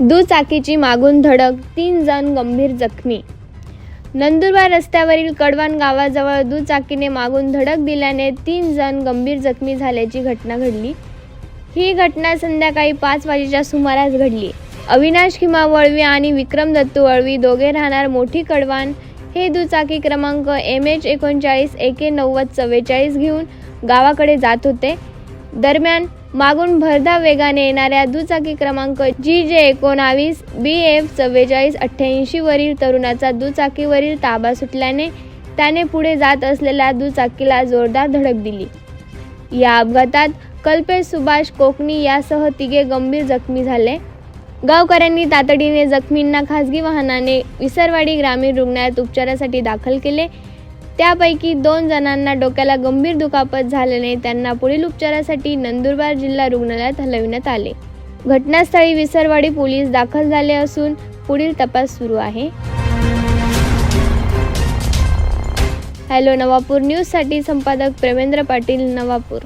दुचाकीची मागून धडक तीन जण गंभीर जखमी. नंदुरबार रस्त्यावरील कडवान गावाजवळ दुचाकीने मागून धडक दिल्याने तीन जण गंभीर जखमी झाल्याची घटना घडली. ही घटना संध्याकाळी पाच वाजेच्या सुमारास घडली. अविनाश खिमा वळवी आणि विक्रम दत्तू वळवी दोघे राहणार मोठी कडवान. हे दुचाकी क्रमांक एम एच एकोणचाळीस एके नव्वद चव्वेचाळीस घेऊन गावाकडे जात होते. दरम्यान मागून भरधाव वेगाने येणाऱ्या दुचाकी क्रमांक जी जे एकोणावीस बी एफ चव्वेचाळीस अठ्ठ्याऐंशी वरील तरुणाचा दुचाकीवरील ताबा सुटल्याने त्याने पुढे जात असलेल्या दुचाकीला जोरदार धडक दिली. या अपघातात कल्पेश सुभाष कोकणी यासह तिघे गंभीर जखमी झाले. गावकऱ्यांनी तातडीने जखमींना खासगी वाहनाने विसरवाडी ग्रामीण रुग्णालयात उपचारासाठी दाखल केले. त्यापैकी दोन जणांना डोक्याला गंभीर दुखापत झाल्याने त्यांना पुढील उपचारासाठी नंदुरबार जिल्हा रुग्णालयात हलविण्यात आले. घटनास्थळी विसरवाडी पोलीस दाखल झाले असून पुढील तपास सुरू आहे. हॅलो नवापूर न्यूजसाठी संपादक प्रेमेंद्र पाटील नवापूर.